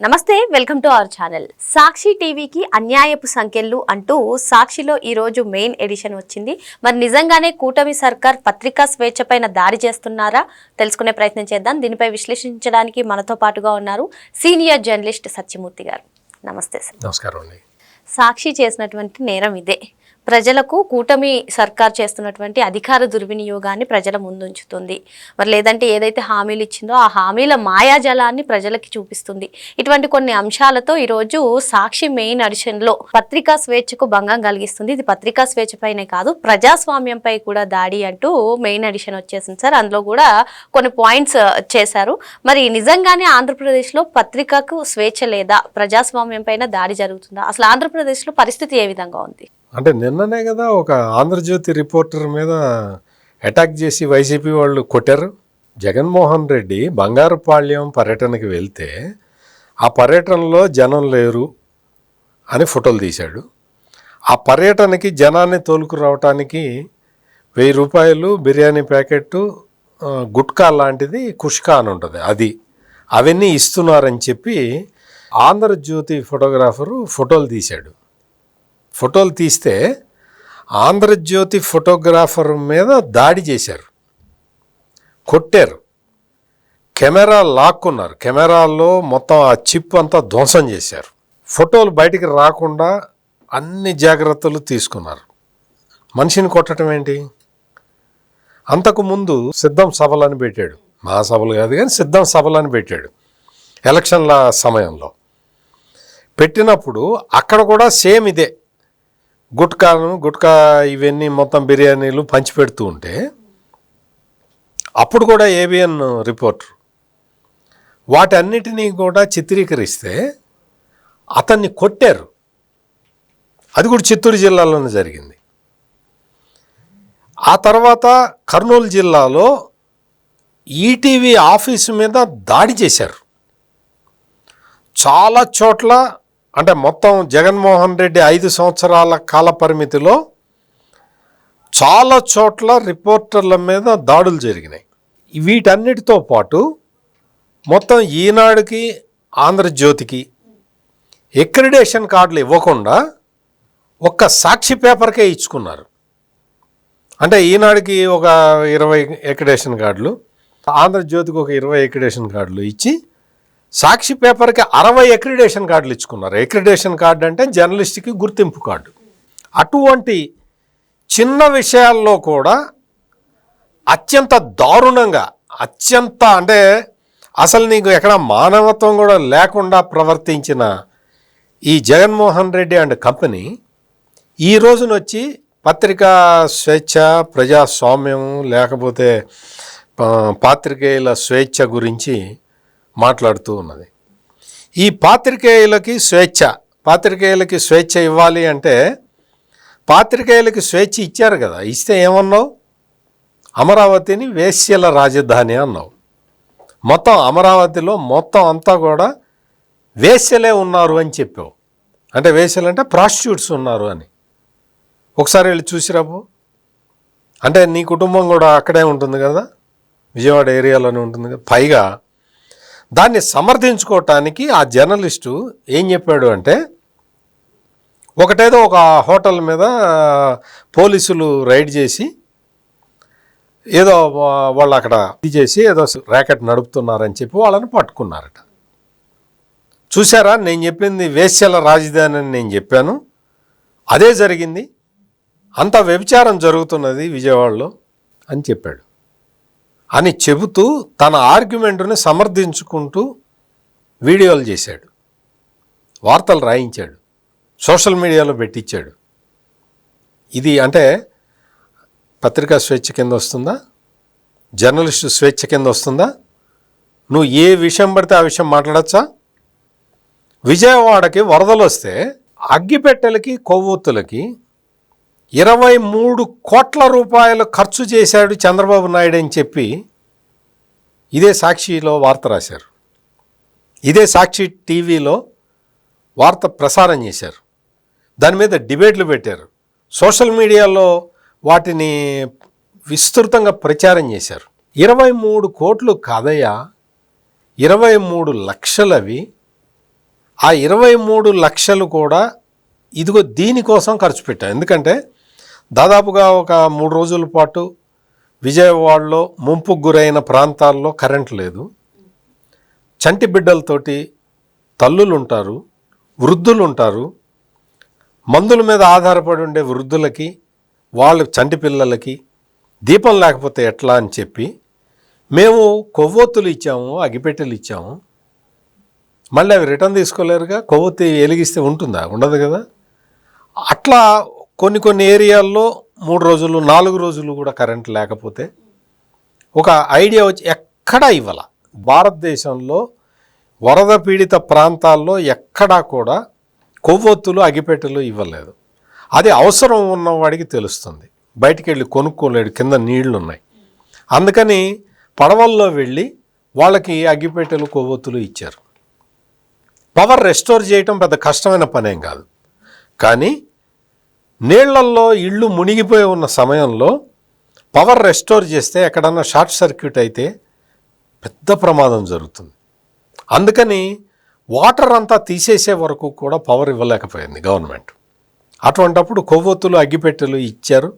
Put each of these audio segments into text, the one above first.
నమస్తే welcome to our channel. Sakshi టీవీకి అన్యాయపు సంఖ్యలు అంటూ సాక్షిలో ఈ రోజు మెయిన్ ఎడిషన్ వచ్చింది. మరి నిజంగానే కూటమి సర్కార్ పత్రికా స్వేచ్ఛ పైన దాడి చేస్తున్నారా? తెలుసుకునే ప్రయత్నం చేద్దాం. దీనిపై విశ్లేషించడానికి మనతో పాటుగా ఉన్నారు సీనియర్ జర్నలిస్ట్ సత్యమూర్తి గారు. నమస్తే సార్. నమస్కారం సాక్షి చేసినటువంటి నేరం ఇదే. ప్రజలకు కూటమి సర్కార్ చేస్తున్నటువంటి అధికార దుర్వినియోగాన్ని ప్రజల ముందుంచుతుంది. మరి లేదంటే ఏదైతే హామీలు ఇచ్చిందో ఆ హామీల మాయాజలాన్ని ప్రజలకి చూపిస్తుంది. ఇటువంటి కొన్ని అంశాలతో ఈరోజు సాక్షి మెయిన్ అడిషన్లో పత్రికా స్వేచ్ఛకు భంగం కలిగిస్తుంది. ఇది పత్రికా స్వేచ్ఛపైనే కాదు ప్రజాస్వామ్యంపై కూడా దాడి అంటూ మెయిన్ అడిషన్ వచ్చేసింది సార్. అందులో కూడా కొన్ని పాయింట్స్ చేశారు. మరి నిజంగానే ఆంధ్రప్రదేశ్లో పత్రికకు స్వేచ్ఛ లేదా ప్రజాస్వామ్యం పైన దాడి జరుగుతుందా? అసలు ఆంధ్రప్రదేశ్లో పరిస్థితి ఏ విధంగా ఉంది? అంటే నిన్ననే కదా ఒక ఆంధ్రజ్యోతి రిపోర్టర్ మీద అటాక్ చేసి వైసీపీ వాళ్ళు కొట్టారు. జగన్మోహన్ రెడ్డి బంగారుపాళ్యం పర్యటనకి వెళ్తే ఆ పర్యటనలో జనం లేరు అని ఫోటోలు తీశాడు. ఆ పర్యటనకి జనాన్ని తోలుకురావటానికి వెయ్యి రూపాయలు బిర్యానీ ప్యాకెట్టు గుట్కా లాంటిది కుష్కా అని ఉంటుంది. అది అవన్నీ ఇస్తున్నారని చెప్పి ఆంధ్రజ్యోతి ఫోటోగ్రాఫరు ఫోటోలు తీశాడు. ఫోటోలు తీస్తే ఆంధ్రజ్యోతి ఫోటోగ్రాఫర్ మీద దాడి చేశారు. కొట్టారు. కెమెరా లాక్కున్నారు. కెమెరాల్లో మొత్తం ఆ చిప్ అంతా ధ్వంసం చేశారు. ఫోటోలు బయటికి రాకుండా అన్ని జాగ్రత్తలు తీసుకున్నారు. మనిషిని కొట్టడం ఏంటి? అంతకుముందు సిద్ధం సభలని పెట్టాడు. మా సభలు కాదు కానీ సిద్ధం సభలని పెట్టాడు. ఎలక్షన్ల సమయంలో. పెట్టినప్పుడు అక్కడ కూడా సేమ్ ఇదే. గుట్కాను గుట్కా ఇవన్నీ మొత్తం బిర్యానీలు పంచిపెడుతూ ఉంటే అప్పుడు కూడా ఏబిఎన్ రిపోర్టర్ వాటన్నిటినీ కూడా చిత్రీకరిస్తే అతన్ని కొట్టారు. అది కూడా చిత్తూరు జిల్లాలోనే జరిగింది. ఆ తర్వాత కర్నూలు జిల్లాలో ఈటీవీ ఆఫీసు మీద దాడి చేశారు. చాలా చోట్ల అంటే మొత్తం జగన్మోహన్ రెడ్డి ఐదు సంవత్సరాల కాల పరిమితిలో చాలా చోట్ల రిపోర్టర్ల మీద దాడులు జరిగినాయి. వీటన్నిటితో పాటు మొత్తం ఈనాడుకి ఆంధ్రజ్యోతికి ఎక్రిడేషన్ కార్డులు ఇవ్వకుండా ఒక్క సాక్షి పేపర్కే ఇచ్చుకున్నారు. అంటే ఈనాడుకి ఒక ఇరవై ఎక్రిడేషన్ కార్డులు ఆంధ్రజ్యోతికి ఒక ఇరవై ఎక్రిడేషన్ కార్డులు ఇచ్చి సాక్షి పేపర్కి అరవై ఎక్రిడేషన్ కార్డులు ఇచ్చుకున్నారు. ఎక్రిడేషన్ కార్డు అంటే జర్నలిస్ట్కి గుర్తింపు కార్డు. అటువంటి చిన్న విషయాల్లో కూడా అత్యంత దారుణంగా అత్యంత అంటే అసలు నీకు ఎక్కడ మానవత్వం కూడా లేకుండా ప్రవర్తించిన ఈ జగన్మోహన్ రెడ్డి అండ్ కంపెనీ ఈ రోజున వచ్చి పత్రికా స్వేచ్ఛ ప్రజాస్వామ్యం లేకపోతే పాత్రికేయుల స్వేచ్ఛ గురించి మాట్లాడుతూ ఉన్నది. ఈ పాత్రికేయులకి స్వేచ్ఛ పాత్రికేయులకి స్వేచ్ఛ ఇవ్వాలి అంటే పాత్రికేయులకి స్వేచ్ఛ ఇచ్చారు కదా ఇస్తే ఏమన్నావు? అమరావతిని వేశ్యల రాజధాని అన్నావు. మొత్తం అమరావతిలో మొత్తం అంతా కూడా వేశ్యలే ఉన్నారు అని చెప్పావు. అంటే వేశ్యలు అంటే ప్రాస్టిట్యూట్స్ ఉన్నారు అని. ఒకసారి వెళ్ళి చూసిరాబు అంటే నీ కుటుంబం కూడా అక్కడే ఉంటుంది కదా విజయవాడ ఏరియాలోనే ఉంటుంది కదా. పైగా దాన్ని సమర్థించుకోవటానికి ఆ జర్నలిస్టు ఏం చెప్పాడు అంటే ఒకటేదో ఒక హోటల్ మీద పోలీసులు రైడ్ చేసి ఏదో వాళ్ళు అక్కడ ఇది చేసి ఏదో ర్యాకెట్ నడుపుతున్నారని చెప్పి వాళ్ళని పట్టుకున్నారట. చూసారా నేను చెప్పింది వేశ్యల రాజధాని అని నేను చెప్పాను. అదే జరిగింది. అంత వ్యభిచారం జరుగుతున్నది విజయవాడలో అని చెప్పాడు. అని చెబుతూ తన ఆర్గ్యుమెంట్ని సమర్థించుకుంటూ వీడియోలు చేశాడు. వార్తలు రాయించాడు. సోషల్ మీడియాలో పెట్టించాడు. ఇది అంటే పత్రికా స్వేచ్ఛ కింద వస్తుందా? జర్నలిస్టు స్వేచ్ఛ కింద వస్తుందా? నువ్వు ఏ విషయం పడితే ఆ విషయం మాట్లాడచ్చా? విజయవాడకి వరదలు వస్తే అగ్గిపెట్టెలకి కొవ్వొత్తులకి ఇరవై మూడు కోట్ల రూపాయలు ఖర్చు చేశాడు చంద్రబాబు నాయుడు అని చెప్పి ఇదే సాక్షిలో వార్త రాశారు. ఇదే సాక్షి టీవీలో వార్త ప్రసారం చేశారు. దాని మీద డిబేట్లు పెట్టారు. సోషల్ మీడియాలో వాటిని విస్తృతంగా ప్రచారం చేశారు. ఇరవై మూడు కోట్లు కాదయ్యా ఇరవై మూడు లక్షలవి. ఆ ఇరవై మూడు లక్షలు కూడా ఇదిగో దీనికోసం ఖర్చు పెట్టాం ఎందుకంటే దాదాపుగా ఒక మూడు రోజుల పాటు విజయవాడలో ముంపుకు గురైన ప్రాంతాల్లో కరెంట్ లేదు. చంటి బిడ్డలతోటి తల్లులు ఉంటారు వృద్ధులు ఉంటారు మందుల మీద ఆధారపడి ఉండే వృద్ధులకి వాళ్ళ చంటి పిల్లలకి దీపం లేకపోతే ఎట్లా అని చెప్పి మేము కొవ్వొత్తులు ఇచ్చాము అగిపెట్టెలు ఇచ్చాము. మళ్ళీ అవి రిటర్న్ తీసుకోలేరుగా కొవ్వొత్తి వెలిగిస్తే ఉంటుందా? ఉండదు కదా. అట్లా కొన్ని కొన్ని ఏరియాల్లో మూడు రోజులు నాలుగు రోజులు కూడా కరెంట్ లేకపోతే ఒక ఐడియా వచ్చి ఎక్కడా ఇవ్వాల. భారతదేశంలో వరద పీడిత ప్రాంతాల్లో ఎక్కడా కూడా కొవ్వొత్తులు అగిపెట్టెలు ఇవ్వలేదు. అది అవసరం ఉన్నవాడికి తెలుస్తుంది. బయటికి వెళ్ళి కొనుక్కోలేడు కింద నీళ్ళు ఉన్నాయి అందుకని పడవల్లో వెళ్ళి వాళ్ళకి అగ్గిపెట్టెలు కొవ్వొత్తులు ఇచ్చారు. పవర్ రెస్టోర్ చేయటం పెద్ద కష్టమైన పనేం కాదు. కానీ నీళ్ళల్లో ఇళ్ళు మునిగిపోయి ఉన్న సమయంలో పవర్ రెస్టోర్ చేస్తే ఎక్కడన్నా షార్ట్ సర్క్యూట్ అయితే పెద్ద ప్రమాదం జరుగుతుంది. అందుకని వాటర్ అంతా తీసేసే వరకు కూడా పవర్ ఇవ్వలేకపోయింది గవర్నమెంట్. అటువంటప్పుడు కొవ్వొత్తులు అగ్గిపెట్టెలు ఇచ్చారు.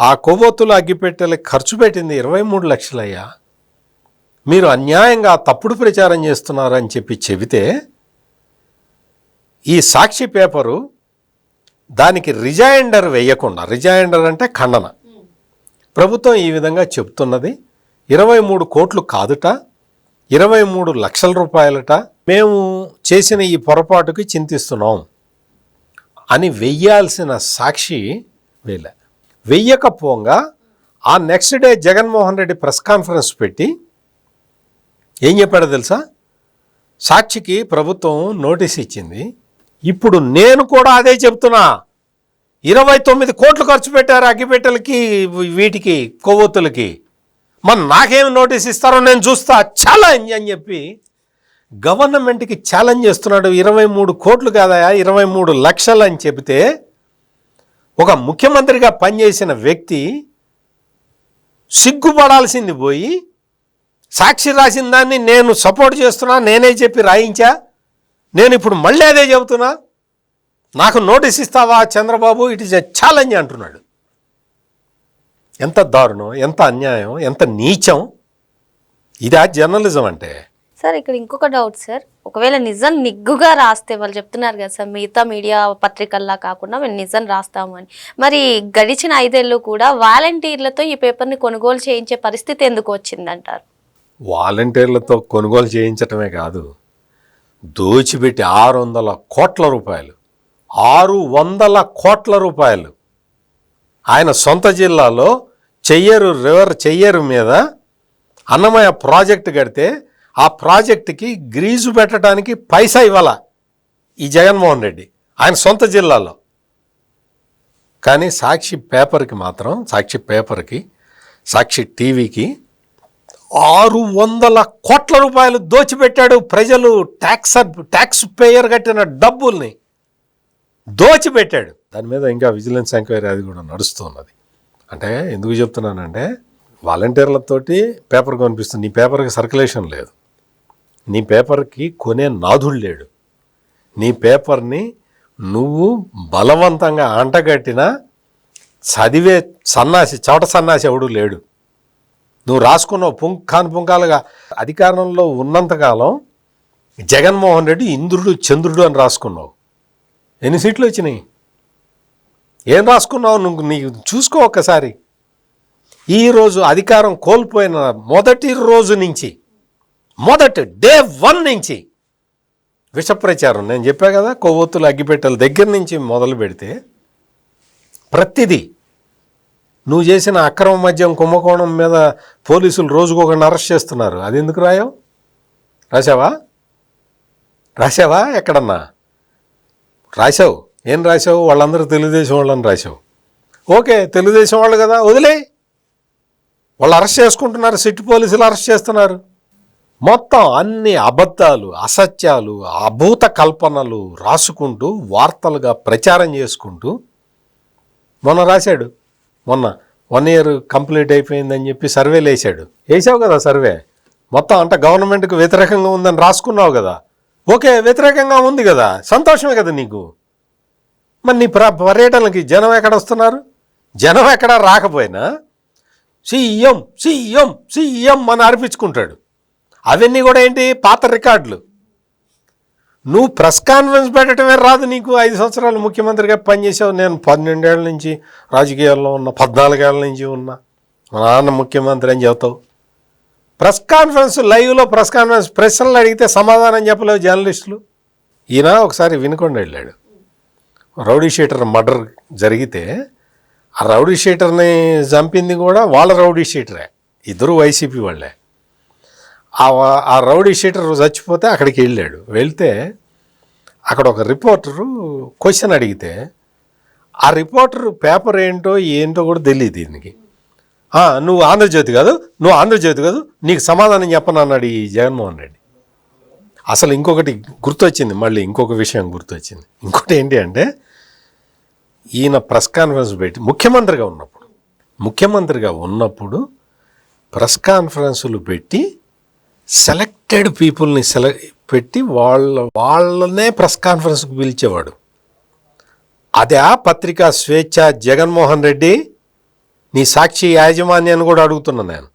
ఆ కొవ్వొత్తులు అగ్గిపెట్టెలకు ఖర్చు పెట్టింది ఇరవై మూడు లక్షలయ్యా. మీరు అన్యాయంగా తప్పుడు ప్రచారం చేస్తున్నారని చెప్పి చెబితే ఈ సాక్షి పేపరు దానికి రిజైండర్ వేయకుండా రిజైండర్ అంటే ఖండన. ప్రభుత్వం ఈ విధంగా చెప్తున్నది ఇరవై మూడు కోట్లు కాదుట ఇరవై మూడు లక్షల రూపాయలట మేము చేసిన ఈ పొరపాటుకి చింతిస్తున్నాం అని వెయ్యాల్సిన సాక్షి వేలే వెయ్యకపోగా ఆ next day Jaganmohan Reddy press conference పెట్టి ఏం చెప్పాడో తెలుసా? సాక్షికి ప్రభుత్వం నోటీస్ ఇచ్చింది ఇప్పుడు నేను కూడా అదే చెప్తున్నా. ఇరవై తొమ్మిది కోట్లు ఖర్చు పెట్టారు అగ్గిపెట్టెలకి వీటికి కొవ్వొత్తులకి. మరి నాకేం నోటీస్ ఇస్తారో నేను చూస్తా. ఛాలెంజ్ అని చెప్పి గవర్నమెంట్కి ఛాలెంజ్ చేస్తున్నాడు. ఇరవై మూడు కోట్లు కాదయా ఇరవై మూడు లక్షలు అని చెబితే ఒక ముఖ్యమంత్రిగా పనిచేసిన వ్యక్తి సిగ్గుపడాల్సింది పోయి సాక్షి రాసిన దాన్ని నేను సపోర్ట్ చేస్తున్నా నేనే చెప్పి రాయించా. నేను ఇప్పుడు మళ్ళీ అదే చెబుతున్నా నాకు నోటీస్ ఇస్తావా Chandrababu? It is a challenge అంటున్నాడు. ఎంత దారుణం ఎంత అన్యాయం ఎంత నీచం. ఇదా జర్నలిజం అంటే. సార్ ఇక్కడ ఇంకొక డౌట్ సార్. ఒకవేళ నిజం నిగ్గుగా రాస్తే వాళ్ళు చెప్తున్నారు కదా సార్ మిగతా మీడియా పత్రికల్లా కాకుండా మేము నిజం రాస్తాము అని. మరి గడిచిన ఐదేళ్ళు కూడా వాలంటీర్లతో ఈ పేపర్ని కొనుగోలు చేయించే పరిస్థితి ఎందుకు వచ్చిందంటారు? వాలంటీర్లతో కొనుగోలు చేయించటమే కాదు. దోచిపెట్టి ఆరు వందల కోట్ల రూపాయలు ఆరు వందల కోట్ల రూపాయలు. ఆయన సొంత జిల్లాలో చెయ్యరు రివర్ చెయ్యరు మీద అన్నమయ్య ప్రాజెక్టు కడితే ఆ ప్రాజెక్టుకి గ్రీజు పెట్టడానికి పైసా ఇవ్వాల ఈ జగన్మోహన్ రెడ్డి ఆయన సొంత జిల్లాలో. కానీ సాక్షి పేపర్కి మాత్రం సాక్షి పేపర్కి సాక్షి టీవీకి ఆరు వందల కోట్ల రూపాయలు దోచిపెట్టాడు ప్రజలు. ట్యాక్స్ ట్యాక్స్ పేయర్ కట్టిన డబ్బుల్ని దోచిపెట్టాడు. దాని మీద ఇంకా విజిలెన్స్ ఎంక్వైరీ అది కూడా నడుస్తున్నది. అంటే ఎందుకు చెప్తున్నానంటే వాలంటీర్లతోటి పేపర్ కనిపిస్తుంది. నీ పేపర్కి సర్క్యులేషన్ లేదు. నీ పేపర్కి కొనే నాథుడు లేడు. నీ పేపర్ని నువ్వు బలవంతంగా అంటగట్టిన చదివే సన్నాసి చవట సన్నాసి ఎవడు లేడు. నువ్వు రాసుకున్నావు పుంఖాను పుంఖాలుగా అధికారంలో ఉన్నంతకాలం జగన్మోహన్ రెడ్డి ఇంద్రుడు చంద్రుడు అని రాసుకున్నావు. ఎన్ని సీట్లు వచ్చినాయి? ఏం రాసుకున్నావు నువ్వు? నీకు చూసుకో ఒక్కసారి. ఈరోజు అధికారం కోల్పోయిన మొదటి రోజు నుంచి మొదటి డే వన్ నుంచి విష ప్రచారం. నేను చెప్పా కదా కొవ్వొత్తులు అగ్గిపెట్టెల దగ్గర నుంచి మొదలు పెడితే ప్రతిదీ నువ్వు చేసిన అక్రమ మద్యం కుంభకోణం మీద పోలీసులు రోజుకు ఒకరిని అరెస్ట్ చేస్తున్నారు. అది ఎందుకు రాయవు? రాసావా రాసావా ఎక్కడన్నా? రాశావు. ఏం రాశావు? వాళ్ళందరూ తెలుగుదేశం వాళ్ళని రాశావు. ఓకే తెలుగుదేశం వాళ్ళు కదా వదిలే. వాళ్ళు అరెస్ట్ చేసుకుంటున్నారు సిటీ పోలీసులు అరెస్ట్ చేస్తున్నారు. మొత్తం అన్ని అబద్ధాలు అసత్యాలు అభూత కల్పనలు రాసుకుంటూ వార్తలుగా ప్రచారం చేసుకుంటూ మొన్న రాశాడు. మొన్న వన్ ఇయర్ కంప్లీట్ అయిపోయిందని చెప్పి సర్వేలు వేసాడు వేసావు కదా సర్వే మొత్తం అంటే గవర్నమెంట్కి వ్యతిరేకంగా ఉందని రాసుకున్నావు కదా. ఓకే వ్యతిరేకంగా ఉంది కదా. సంతోషమే కదా నీకు. మరి నీ పర్యటనకి జనం ఎక్కడ వస్తున్నారు? జనం ఎక్కడ రాకపోయినా? సీఎం సీఎం సీఎం అని అర్పించుకుంటాడు. అవన్నీ కూడా ఏంటి? పాత రికార్డులు. నువ్వు ప్రెస్ కాన్ఫరెన్స్ పెట్టడమే రాదు నీకు. ఐదు సంవత్సరాలు ముఖ్యమంత్రిగా పనిచేసావు. నేను పన్నెండేళ్ళ నుంచి రాజకీయాల్లో ఉన్న పద్నాలుగేళ్ళ నుంచి ఉన్నా. మా నాన్న ముఖ్యమంత్రి అని చెబుతావు. ప్రెస్ కాన్ఫరెన్స్ లైవ్లో ప్రెస్ కాన్ఫరెన్స్ ప్రశ్నలు అడిగితే సమాధానం చెప్పలేవు జర్నలిస్టులు. ఈయన ఒకసారి వినుకొని వెళ్ళాడు. రౌడీ షీటర్ మర్డర్ జరిగితే ఆ రౌడీ షీటర్ని చంపింది కూడా వాళ్ళ రౌడీ షీటరే. ఇద్దరు వైసీపీ వాళ్ళే. ఆ ఆ రౌడీ షీటర్ చచ్చిపోతే అక్కడికి వెళ్ళాడు. వెళ్తే అక్కడ ఒక రిపోర్టరు క్వశ్చన్ అడిగితే ఆ రిపోర్టర్ పేపర్ ఏంటో ఏంటో కూడా తెలియదు దీనికి. నువ్వు ఆంధ్రజ్యోతి కాదు నువ్వు ఆంధ్రజ్యోతి కాదు నీకు సమాధానం చెప్పనన్నాడు ఈ జగన్మోహన్ రెడ్డి. అసలు ఇంకొకటి గుర్తొచ్చింది మళ్ళీ ఇంకొక విషయం గుర్తొచ్చింది. ఇంకోటి ఏంటి అంటే ఈయన ప్రెస్ కాన్ఫరెన్స్ పెట్టి ముఖ్యమంత్రిగా ఉన్నప్పుడు ముఖ్యమంత్రిగా ఉన్నప్పుడు ప్రెస్ కాన్ఫరెన్సులు పెట్టి సెలెక్టెడ్ పీపుల్ని సెలెక్ట్ పెట్టి వాళ్ళ వాళ్ళనే ప్రెస్ కాన్ఫరెన్స్కి పిలిచేవాడు. అదే ఆ పత్రికా స్వేచ్ఛ జగన్మోహన్ రెడ్డి నీ సాక్షి యాజమాన్యాన్ని కూడా అడుగుతున్నా నేను.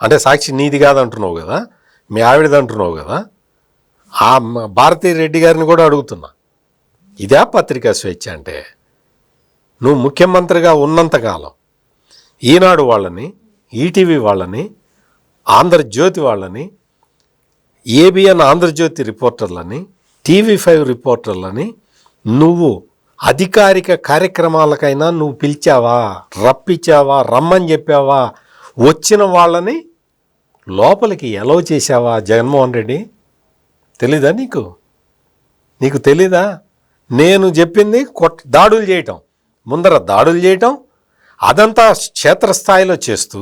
అంటే సాక్షి నీది కాదంటున్నావు కదా మీ ఆవిడది అంటున్నావు కదా ఆ భారతీ రెడ్డి గారిని కూడా అడుగుతున్నా. ఇదే పత్రికా స్వేచ్ఛ అంటే నువ్వు ముఖ్యమంత్రిగా ఉన్నంతకాలం ఈనాడు వాళ్ళని ఈటీవీ వాళ్ళని ఆంధ్రజ్యోతి వాళ్ళని ఏబిఎన్ ఆంధ్రజ్యోతి రిపోర్టర్లని టీవీ ఫైవ్ రిపోర్టర్లని నువ్వు అధికారిక కార్యక్రమాలకైనా నువ్వు పిలిచావా రప్పించావా రమ్మని చెప్పావా వచ్చిన వాళ్ళని లోపలికి ఎలవ్ చేశావా జగన్మోహన్ రెడ్డి? తెలీదా నీకు? నీకు తెలీదా? నేను చెప్పింది కొట్ దాడులు చేయటం. ముందర దాడులు చేయటం అదంతా క్షేత్రస్థాయిలో చేస్తూ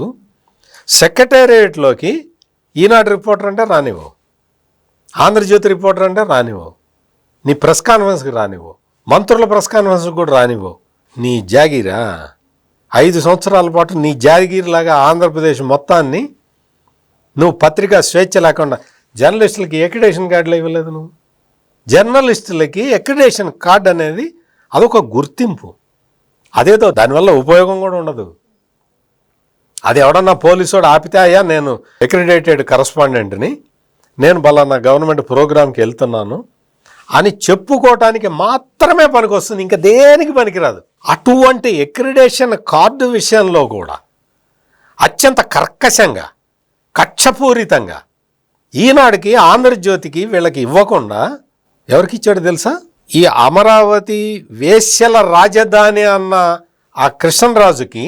సెక్రటేరియట్లోకి ఈనాడు రిపోర్టర్ అంటే రానివ్వు. ఆంధ్రజ్యోతి రిపోర్టర్ అంటే రానివ్వు. నీ ప్రెస్ కాన్ఫరెన్స్కి రానివ్వు. మంత్రుల ప్రెస్ కాన్ఫరెన్స్కి కూడా రానివ్వు. నీ జాగీరా? ఐదు సంవత్సరాల పాటు నీ జాగీర్లాగా ఆంధ్రప్రదేశ్ మొత్తాన్ని నువ్వు పత్రికా స్వేచ్ఛ లేకుండా జర్నలిస్టులకి ఎక్రిడేషన్ కార్డులు ఇవ్వలేదు నువ్వు. జర్నలిస్టులకి ఎక్రిడేషన్ కార్డు అనేది అదొక గుర్తింపు. అదేదో దానివల్ల ఉపయోగం కూడా ఉండదు. అది ఎవడన్నా పోలీసుడు ఆపితే అయ్యా నేను అక్రిడేటెడ్ కరస్పాండెంట్ని నేను బలానా గవర్నమెంట్ ప్రోగ్రామ్కి వెళ్తున్నాను అని చెప్పుకోవటానికి మాత్రమే పనికొస్తుంది ఇంకా దేనికి పనికిరాదు. అటువంటి ఎక్రిడేషన్ కార్డు విషయంలో కూడా అత్యంత కర్కశంగా కక్షపూరితంగా ఈనాడుకి ఆంధ్రజ్యోతికి వీళ్ళకి ఇవ్వకుండా ఎవరికి ఇచ్చాడు తెలుసా? ఈ అమరావతి వేశ్యల రాజధాని అన్న ఆ కృష్ణరాజుకి